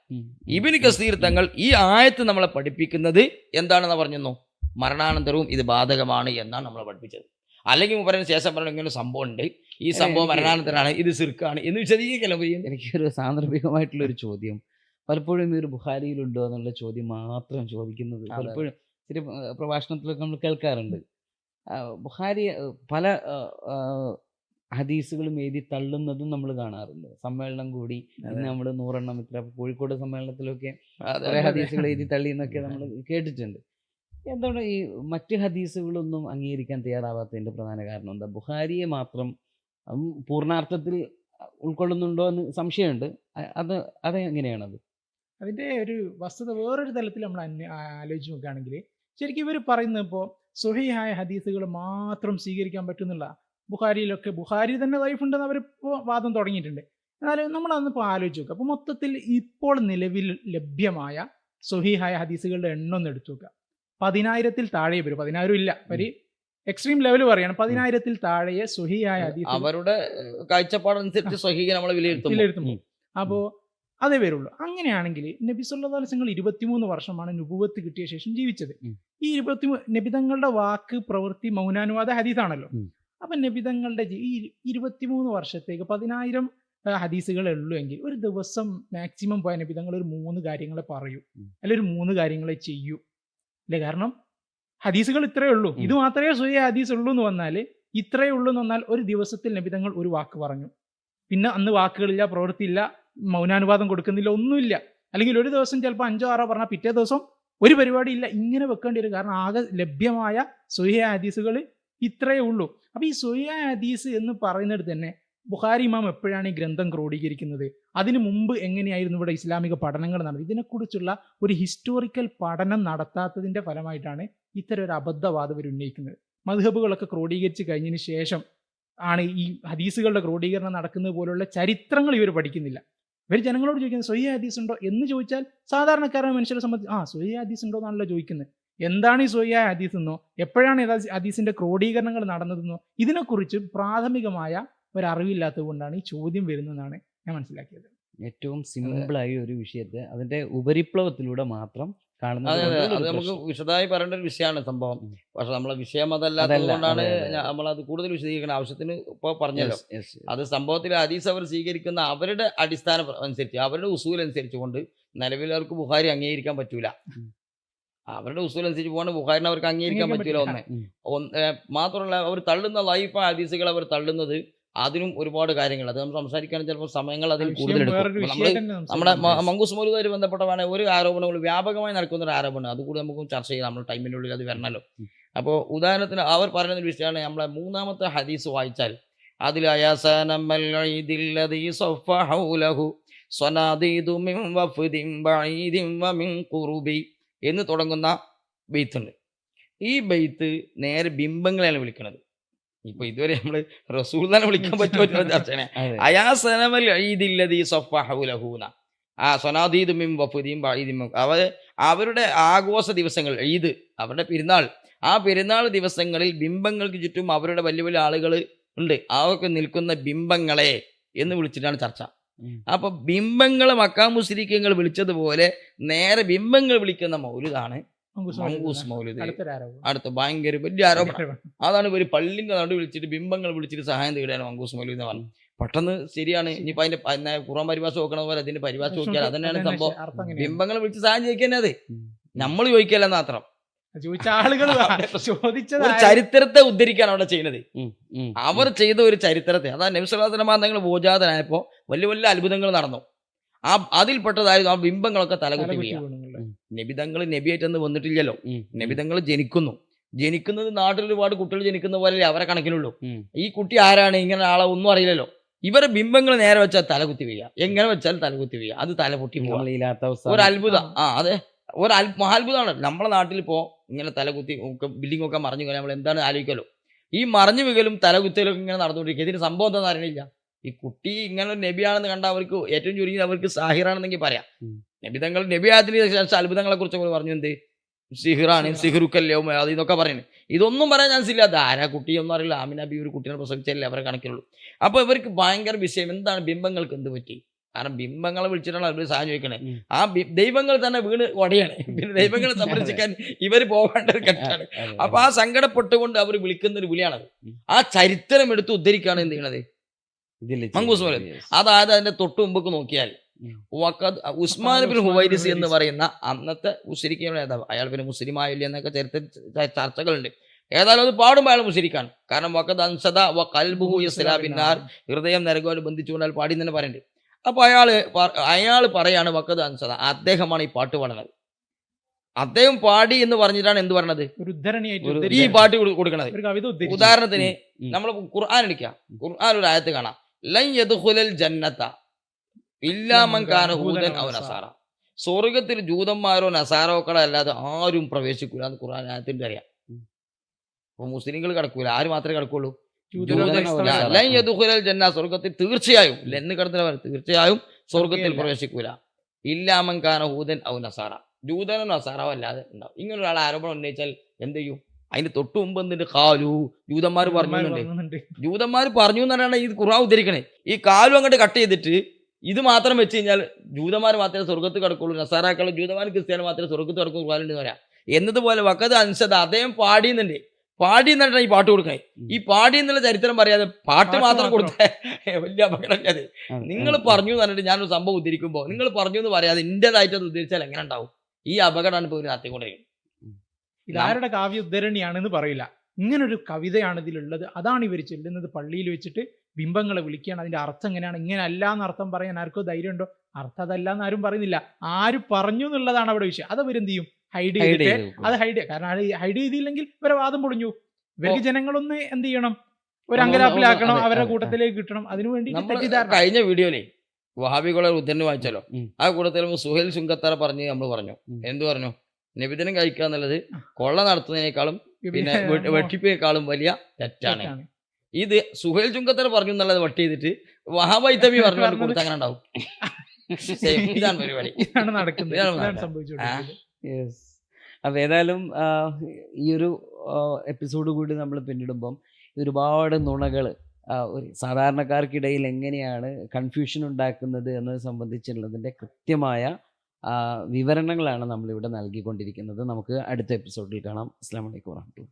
ഇബിന് ഇബിൻ കസീർ തങ്ങൾ ഈ ആയത്ത് നമ്മളെ പഠിപ്പിക്കുന്നത് എന്താണെന്ന് പറഞ്ഞു മരണാനന്തരവും ഇത് ബാധകമാണ് എന്നാണ് നമ്മളെ പഠിപ്പിച്ചത്. അല്ലെങ്കിൽ പറയുന്ന ശേഷം പറഞ്ഞ ഇങ്ങനെ സംഭവം ഉണ്ട്. ഈ സംഭവം മരണാനന്തരമാണ്. ഇത് സിർക്കാണ്. എന്ന് വിശദീകരിക്കല്ലോ എനിക്ക് എനിക്കൊരു സാന്ദർഭികമായിട്ടുള്ള ഒരു ചോദ്യം. പലപ്പോഴും ഈ ഒരു ബുഹാരിയിലുണ്ടോ എന്നുള്ള ചോദ്യം മാത്രം ചോദിക്കുന്നത്. പലപ്പോഴും ചില പ്രഭാഷണത്തിലൊക്കെ നമ്മൾ കേൾക്കാറുണ്ട്. ബുഹാരി പല ഹദീസുകളും എഴുതി തള്ളുന്നതും നമ്മൾ കാണാറുണ്ട്. സമ്മേളനം കൂടി നമ്മൾ നൂറെണ്ണം ഇത്ര കോഴിക്കോട് സമ്മേളനത്തിലൊക്കെ. ഹദീസുകൾ എഴുതി തള്ളി എന്നൊക്കെ നമ്മൾ കേട്ടിട്ടുണ്ട്. എന്താണ് ഈ മറ്റ് ഹദീസുകളൊന്നും അംഗീകരിക്കാൻ തയ്യാറാവാത്തതിന്റെ പ്രധാന കാരണം എന്താ? ബുഹാരിയെ മാത്രം പൂർണാർത്ഥത്തിൽ പൂർണാർത്ഥത്തിൽ ഉൾക്കൊള്ളുന്നുണ്ടോ എന്ന് സംശയമുണ്ട്. അത് അത് എങ്ങനെയാണത് അതിന്റെ ഒരു വസ്തുത വേറൊരു തലത്തിൽ നമ്മൾ അന്വ- ആലോചിച്ച് നോക്കുകയാണെങ്കിൽ ശരിക്കും ഇവർ പറയുന്നത് ഇപ്പോൾ സുഹിയായ ഹദീസുകൾ മാത്രം സ്വീകരിക്കാൻ പറ്റുന്നില്ല. ബുഹാരിയിലൊക്കെ ബുഹാരി തന്നെ ലൈഫ് ഉണ്ടെന്ന് അവരിപ്പോൾ വാദം തുടങ്ങിയിട്ടുണ്ട്. എന്നാലും നമ്മൾ അന്നിപ്പോൾ ആലോചിച്ച് നോക്കുക അപ്പോൾ മൊത്തത്തിൽ ഇപ്പോൾ നിലവിൽ ലഭ്യമായ സുഹിഹായ ഹദീസുകളുടെ എണ്ണം ഒന്ന് എടുത്തു നോക്കുക. പതിനായിരത്തിൽ താഴെ വരും. പതിനായിരം ഇല്ല. ഒരു എക്സ്ട്രീം ലെവൽ പറയാണ്. പതിനായിരത്തിൽ താഴെ സുഹിയായ അവരുടെ കാഴ്ചപ്പാടനുസരിച്ച് നമ്മൾ വിലയിരുത്തും. വിലയിരുത്തുമ്പോൾ അപ്പോൾ അതേ വരുള്ളൂ അങ്ങനെയാണെങ്കിൽ നബി അലൈഹി വസല്ലം ഇരുപത്തിമൂന്ന് വർഷമാണ് നുബുവത്ത് കിട്ടിയ ശേഷം ജീവിച്ചത്. ഈ ഇരുപത്തി നബിതങ്ങളുടെ വാക്ക് പ്രവൃത്തി മൗനാനുവാദ ഹദീസാണല്ലോ. അപ്പം നബിതങ്ങളുടെ ഈ ഇരുപത്തിമൂന്ന് വർഷത്തേക്ക് പതിനായിരം ഹദീസുകളെ ഉള്ളൂ എങ്കിൽ ഒരു ദിവസം മാക്സിമം പോയ നബിതങ്ങൾ ഒരു മൂന്ന് കാര്യങ്ങളെ പറയൂ. അല്ലെങ്കിൽ ഒരു മൂന്ന് കാര്യങ്ങളെ ചെയ്യൂ. അല്ലേ? കാരണം ഹദീസുകൾ ഇത്രയേ ഉള്ളൂ. ഇത് മാത്രമേ സ്വയ ഹദീസ് ഉള്ളൂ എന്ന് വന്നാൽ ഇത്രയേ ഉള്ളൂ എന്ന് വന്നാൽ ഒരു ദിവസത്തിൽ നബിതങ്ങൾ ഒരു വാക്ക് പറഞ്ഞു. പിന്നെ അന്ന് വാക്കുകളില്ല പ്രവൃത്തിയില്ല മൗനാനുവാദം കൊടുക്കുന്നില്ല ഒന്നുമില്ല. അല്ലെങ്കിൽ ഒരു ദിവസം ചിലപ്പോൾ അഞ്ചോ ആറോ പറഞ്ഞാൽ പിറ്റേ ദിവസം ഒരു പരിപാടി ഇല്ല ഇങ്ങനെ വെക്കേണ്ടി വരും. കാരണം ആകെ ലഭ്യമായ സുഹിയ ഹദീസുകൾ ഇത്രയേ ഉള്ളൂ. അപ്പോൾ ഈ സുഹിയ ഹദീസ് എന്ന് പറയുന്നത് തന്നെ ബുഹാരി ഇമാം എപ്പോഴാണ് ഈ ഗ്രന്ഥം ക്രോഡീകരിക്കുന്നത്? അതിനു മുമ്പ് എങ്ങനെയായിരുന്നു ഇവിടെ ഇസ്ലാമിക പഠനങ്ങൾ നടന്നത്? ഇതിനെക്കുറിച്ചുള്ള ഒരു ഹിസ്റ്റോറിക്കൽ പഠനം നടത്താത്തതിന്റെ ഫലമായിട്ടാണ് ഇത്തരം ഒരു അബദ്ധവാദം ഇവർ ഉന്നയിക്കുന്നത്. മധുഹബുകളൊക്കെ ക്രോഡീകരിച്ച് കഴിഞ്ഞതിന് ശേഷം ആണ് ഈ ഹദീസുകളുടെ ക്രോഡീകരണം നടക്കുന്നത് പോലുള്ള ചരിത്രങ്ങൾ ഇവർ പഠിക്കുന്നില്ല. ഇവർ ജനങ്ങളോട് ചോദിക്കുന്നത് സ്വയ ഹദീസ് ഉണ്ടോ എന്ന് ചോദിച്ചാൽ സാധാരണക്കാരായ മനുഷ്യരെ സംബന്ധിച്ച് ആ സ്വയ ഹദീസ് ഉണ്ടോ എന്നാണല്ലോ ചോദിക്കുന്നത്. എന്താണ് ഈ സ്വയ ഹദീസ് എന്നോ എപ്പോഴാണ് ഈ ഹദീസിന്റെ ക്രോഡീകരണങ്ങൾ നടന്നതെന്നോ ഇതിനെക്കുറിച്ച് പ്രാഥമികമായ ഒരു അറിവില്ലാത്തത് കൊണ്ടാണ് ഈ ചോദ്യം വരുന്നതെന്നാണ് ഞാൻ മനസ്സിലാക്കിയത്. ഏറ്റവും സിമ്പിളായ ഒരു വിഷയത്തെ അതിന്റെ ഉപരിപ്ലവത്തിലൂടെ മാത്രം കാണുന്നത് അതെ അതെ. അത് നമുക്ക് വിശദമായി പറയേണ്ട ഒരു വിഷയമാണ് സംഭവം. പക്ഷെ നമ്മളെ വിഷയം അതല്ലാത്തത് അതല്ല, കൊണ്ടാണ് അതെ. നമ്മളത് കൂടുതൽ വിശദീകരിക്കണം. ആവശ്യത്തിന് ഇപ്പോൾ പറഞ്ഞല്ലോ. അത് സംഭവത്തിൽ ഹദീസ് അവർ സ്വീകരിക്കുന്ന അവരുടെ അടിസ്ഥാന അനുസരിച്ച് അവരുടെ ഉസൂൽ അനുസരിച്ച് കൊണ്ട് നിലവിൽ അവർക്ക് ബുഹാരി അംഗീകരിക്കാൻ പറ്റൂല. അവരുടെ ഉസൂൽ അനുസരിച്ച് പോകണം ബുഹാരിനെ അവർക്ക് അംഗീകരിക്കാൻ പറ്റൂല ഒന്ന്. ഒന്ന് മാത്രമല്ല അവർ തള്ളുന്ന ലൈഫ് ഹദീസുകൾ അവർ തള്ളുന്നത് അതിനും ഒരുപാട് കാര്യങ്ങൾ. അത് നമ്മൾ സംസാരിക്കാൻ ചിലപ്പോൾ സമയങ്ങൾ അതിൽ കൂടുതൽ എടുക്കും. നമ്മുടെ മങ്കൂസ് മൗലൂദുമായി ബന്ധപ്പെട്ട ഒരു ആരോപണങ്ങൾ വ്യാപകമായി നടക്കുന്ന ഒരു ആരോപണം അതുകൂടി നമുക്ക് ചർച്ച ചെയ്യാം. നമ്മൾ ടൈമിന്റെ ഉള്ളിൽ അത് വരണമല്ലോ അപ്പോൾ ഉദാഹരണത്തിന് അവർ പറയുന്ന ഒരു വിഷയമാണ് നമ്മളെ മൂന്നാമത്തെ ഹദീസ് വായിച്ചാൽ അതിൽ എന്ന് തുടങ്ങുന്ന ബെയ്ത്തുണ്ട്. ഈ ബെയ്ത്ത് നേരെ ബിംബങ്ങളെയാണ് വിളിക്കുന്നത്. ഇപ്പൊ ഇതുവരെ നമ്മൾ റസൂൽ തന്നെ വിളിക്കാൻ പറ്റുമോ ചർച്ചനെ അയാ സനമൽ ആ സൊനാദീദും വഫുദീം ബഈദിം അവ അവർ അവരുടെ ആഘോഷ ദിവസങ്ങൾ ഈദ് അവരുടെ പെരുന്നാൾ ആ പെരുന്നാൾ ദിവസങ്ങളിൽ ബിംബങ്ങൾക്ക് ചുറ്റും അവരുടെ വലിയ വലിയ ആളുകൾ ഉണ്ട്. അവർക്ക് നിൽക്കുന്ന ബിംബങ്ങളെ എന്ന് വിളിച്ചിട്ടാണ് ചർച്ച. അപ്പൊ ബിംബങ്ങളെ മക്കാമുസ്ലിക്കങ്ങൾ വിളിച്ചതുപോലെ നേരെ ബിംബങ്ങൾ വിളിക്കുന്ന മൗലിദാണ് മങ്കൂസ് മൗലിദ് അടുത്ത ഭയങ്കര വലിയ ആരോപണം അതാണ് ഇവർ പള്ളിന്റെ നടു വിളിച്ചിട്ട് ബിംബങ്ങൾ വിളിച്ചിട്ട് സഹായം തേടാണ് മങ്കൂസ് മൗലി എന്ന് പറഞ്ഞു. പെട്ടെന്ന് ശരിയാണ്. ഇനിയിപ്പോ അതിന്റെ കുറവ് ഖുറാൻ പരിഭാഷ നോക്കണ പോലെ അതിന്റെ പരിഭാഷ നോക്കിയാൽ അതന്നെയാണ് അതന്നെ സംഭവം. ബിംബങ്ങൾ വിളിച്ച് സഹായം ചോദിക്കുന്നത് അത്. നമ്മൾ ചോദിക്കല്ല മാത്രം. [LAUGHS] ഒരു ചരിത്രത്തെ ഉദ്ധരിക്കാണ് അവിടെ ചെയ്യുന്നത്. അവർ ചെയ്ത ഒരു ചരിത്രത്തെ അതാ നബിസ്വലാസ്ലമ നിങ്ങൾ ഭോജാതനായപ്പോ വലിയ വലിയ അത്ഭുതങ്ങൾ നടന്നു. ആ അതിൽപ്പെട്ടതായിരുന്നു ആ ബിംബങ്ങളൊക്കെ തലകുത്തി വീഴുക. നബിതങ്ങൾ നബിയായിട്ടൊന്നും വന്നിട്ടില്ലല്ലോ. നബിതങ്ങൾ ജനിക്കുന്നു. ജനിക്കുന്നത് നാട്ടിൽ ഒരുപാട് കുട്ടികൾ ജനിക്കുന്ന പോലെ അവരെ കണക്കിനുള്ളൂ. ഈ കുട്ടി ആരാണ്? ഇങ്ങനെ ആളെ ഒന്നും അറിയില്ലല്ലോ. ഇവരെ ബിംബങ്ങൾ നേരെ വെച്ചാൽ തലകുത്തി വീഴുക എങ്ങനെ വെച്ചാൽ തലകുത്തി വീഴുക അത് തല പൊട്ടി ഒരു അത്ഭുതം. ആ. അതെ. ഒരു മഹാത്ഭുതമാണ് നമ്മളെ നാട്ടിൽ ഇപ്പോ ഇങ്ങനെ തലകുത്തി ബിൽഡിംഗ് ഒക്കെ മറിഞ്ഞു കഴിഞ്ഞാൽ നമ്മൾ എന്താണ് ആലോചിക്കലോ? ഈ മറിഞ്ഞു വീകലും തലകുത്തലും ഇങ്ങനെ നടന്നുകൊണ്ടിരിക്കുക. ഇതിന് സംഭവം എന്താണെന്ന് അറിയണില്ല. ഈ കുട്ടി ഇങ്ങനെ ഒരു നബിയാണെന്ന് കണ്ട അവർക്ക് ഏറ്റവും ചുരുങ്ങി അവർക്ക് സാഹിറാണെന്നെങ്കിൽ പറയാം. ഉം. നബി ശേഷം അത്ഭുതങ്ങളെ കുറിച്ച് അവർ പറഞ്ഞു എന്ത്? സിഹിറാണ്. സിഹിറുക്കല്യവും അത് ഇതൊക്കെ പറയുന്നത് ഇതൊന്നും പറയാൻ ചാൻസ് ഇല്ല. അത് ആരാ കുട്ടിയൊന്നും അറിയില്ല. ആമിന ബി ഒരു കുട്ടീനെ പ്രസവിച്ചല്ലേ അവരെ കണക്കിലുള്ളൂ. അപ്പോൾ ഇവർക്ക് ഭയങ്കര വിഷയം. എന്താണ് ബിംബങ്ങൾക്ക് എന്ത് പറ്റി? കാരണം ബിംബങ്ങളെ വിളിച്ചിട്ടാണ് അവർ സഹായം ചോദിക്കണേ. ആ ദൈവങ്ങൾ തന്നെ വീണ് ഒടയാണ് പിന്നെ ദൈവങ്ങളെ സംരക്ഷിക്കാൻ ഇവർ പോകേണ്ട ഒരു ഘട്ടമാണ്. അതെ. അപ്പൊ ആ സങ്കടപ്പെട്ടുകൊണ്ട് അവർ വിളിക്കുന്ന ഒരു വിളിയാണത്. ആ ചരിത്രം എടുത്ത് ഉദ്ധരിക്കുകയാണ് എന്ത് ചെയ്യണത്? മങ്കൂസ് പോലെ. അതായത് അതിന്റെ തൊട്ട് മുമ്പ് നോക്കിയാൽ ഉസ്മാൻ ബിൻ ഹുവൈരിസ് എന്ന് പറയുന്ന അന്നത്തെ മുസ്ലിം നേതാവ്. അയാൾ പിന്നെ മുസ്ലിം ആയില്ല എന്നൊക്കെ ചരിത്ര ചർച്ചകളുണ്ട്. ഏതായാലും അത് പാടുമ്പോൾ അയാൾ മുസ്ലിക്കാണ്. കാരണം വക്കത് അൻസദ വ കൽബുഹു ഇസ്ലാബിന്നാർ ഹൃദയം നരകോട് ബന്ധിച്ചുകൊണ്ട് അയാൾ പാടി തന്നെ പറയുന്നുണ്ട്. അപ്പൊ അയാൾ പ- അയാൾ പറയാണ് വക്കത് അൻസദ അദ്ദേഹമാണ് ഈ പാട്ട് പാടുന്നത്. അദ്ദേഹം പാടി എന്ന് പറഞ്ഞിട്ടാണ് എന്ത് ഒരു- ഈ പാട്ട് കൊടുക്കണത്. ഉദാഹരണത്തിന് നമ്മൾ ഖുർആൻ എടുക്കാം. ഖുർആൻ ഒരു ആയത്ത് കാണാം. ലൈ യദ്ഖുലൽ ജന്നത്ത ഇല്ലാമൻ കാന ഹൂദൻ ഔ നസാറ. സ്വർഗത്തിൽ ജൂതന്മാരോ നസാറോക്കളോ അല്ലാതെ ആരും പ്രവേശിക്കൂല എന്ന് ഖുർആൻ ആയത്തിന്റെ അറിയാം. അപ്പൊ മുസ്ലിങ്ങൾ കിടക്കൂല ആര് മാത്രമേ കിടക്കുള്ളൂ? ജന്ന സ്വർഗത്തിൽ തീർച്ചയായും ലെന്ന് കിടന്നില്ല തീർച്ചയായും സ്വർഗത്തിൽ. പ്രവേശിക്കൂല. ഇല്ലാമൻ കാനഹൂതൻ ഔ നസാറ. ജൂതനോ നസാറോ അല്ലാതെ ഉണ്ടാവും. ഇങ്ങനെ ഒരാൾ ആരോപണം ഉന്നയിച്ചാൽ എന്ത് ചെയ്യും? അതിന് തൊട്ട് മുമ്പ് എന്തിന്റെ കാലു ജൂതന്മാർ പറഞ്ഞു. ജൂതന്മാർ പറഞ്ഞു എന്നാണ് ഈ ഖുർആൻ ഉദ്ധരിക്കണേ. ഈ കാലു അങ്ങോട്ട് കട്ട് ചെയ്തിട്ട് ഇത് മാത്രം വെച്ച് കഴിഞ്ഞാൽ ജൂതന്മാർ മാത്രമേ സ്വർഗത്ത് കിടക്കുള്ളൂ നസാറാക്കൾ ജൂതന്മാർ ക്രിസ്ത്യാനി മാത്രമേ സ്വർഗത്ത് കിടക്കുള്ളൂ എന്ന് പറയാം. എന്നതുപോലെ വക്കത് അനുസരിച്ച് അദ്ദേഹം പാടിയെന്നുണ്ട്. പാടി എന്നിട്ടാണ് ഈ പാട്ട് കൊടുക്കണേ ഈ പാടി എന്നുള്ള ചരിത്രം പറയാതെ പാട്ട് മാത്രം കൊടുത്തേ വലിയ അപകടമല്ലേ അത്. നിങ്ങൾ പറഞ്ഞു എന്ന് പറഞ്ഞിട്ട് ഞാനൊരു സംഭവം ഉദ്ധരിക്കുമ്പോൾ നിങ്ങൾ പറഞ്ഞു എന്ന് പറയാതെ ഇന്റേതായിട്ട് അത് ഉദ്ധരിച്ചാൽ എങ്ങനെ ഉണ്ടാവും? ഈ അപകടമാണ് ഇപ്പോൾ കൂടെ ഇതാരുടെ കാവ്യ ഉദ്ധരണിയാണെന്ന് പറയില്ല. ഇങ്ങനൊരു കവിതയാണ് ഇതിലുള്ളത്. അതാണ് ഇവർ ചെല്ലുന്നത് പള്ളിയിൽ വെച്ചിട്ട് ബിംബങ്ങളെ വിളിക്കുകയാണ്. അതിന്റെ അർത്ഥം എങ്ങനെയാണ്? ഇങ്ങനെ അല്ല എന്ന് അർത്ഥം പറയാൻ ആർക്കോ ധൈര്യം ഉണ്ടോ അർത്ഥം അതല്ല എന്ന് ആരും പറയുന്നില്ല. ആര് പറഞ്ഞു എന്നുള്ളതാണ് അവിടെ വിഷയം. അത് അവരെന്ത് ചെയ്യും? ഹൈഡ് ചെയ്തിട്ട് അത് ഹൈഡ് കാരണം ഹൈഡ് ചെയ്തില്ലെങ്കിൽ ഇവരെ വാദം പൊളിഞ്ഞു ഇവർക്ക് ജനങ്ങളൊന്ന് എന്ത് ചെയ്യണം? ഒരു അങ്കലാപ്പിലാക്കണം അവരുടെ കൂട്ടത്തിലേക്ക് കിട്ടണം. അതിനു വേണ്ടി കഴിഞ്ഞ വീഡിയോനേ വഹാബികളെ ഉദ്ധരണി വായിച്ചല്ലോ? ആ കൂട്ടത്തിൽ സുഹേൽ ശുങ്കത്താറ പറഞ്ഞ് നമ്മൾ പറഞ്ഞു. എന്ത് പറഞ്ഞു? നിബിധനം കഴിക്കുക എന്നുള്ളത് കൊള്ള നടത്തുന്നതിനേക്കാളും പിന്നെ വെട്ടിപ്പിനേക്കാളും വലിയ തെറ്റാണ്. ഇത് സുഹേൽ ചുങ്കത്തർ പറഞ്ഞു എന്നുള്ളത് വട്ട് ചെയ്തിട്ട് വഹാബൈത്തമി പറഞ്ഞു കൊടുത്ത അങ്ങനെ ഉണ്ടാവും. ഇതാണ് പരിപാടി. ഇതാണ് നടക്കുന്നത്. അപ്പം ഏതായാലും ഈ ഒരു എപ്പിസോഡ് കൂടി നമ്മൾ പിന്നിടുമ്പം ഒരുപാട് നുണകൾ ഒരു സാധാരണക്കാർക്കിടയിൽ എങ്ങനെയാണ് കൺഫ്യൂഷൻ ഉണ്ടാക്കുന്നത് എന്നത് സംബന്ധിച്ചുള്ളതിന്റെ കൃത്യമായ വിവരണങ്ങളാണ് നമ്മളിവിടെ നൽകിക്കൊണ്ടിരിക്കുന്നത്. നമുക്ക് അടുത്ത എപ്പിസോഡിൽ കാണാം. അസ്സാം വലൈക്കും വാഹമത്തുള്ള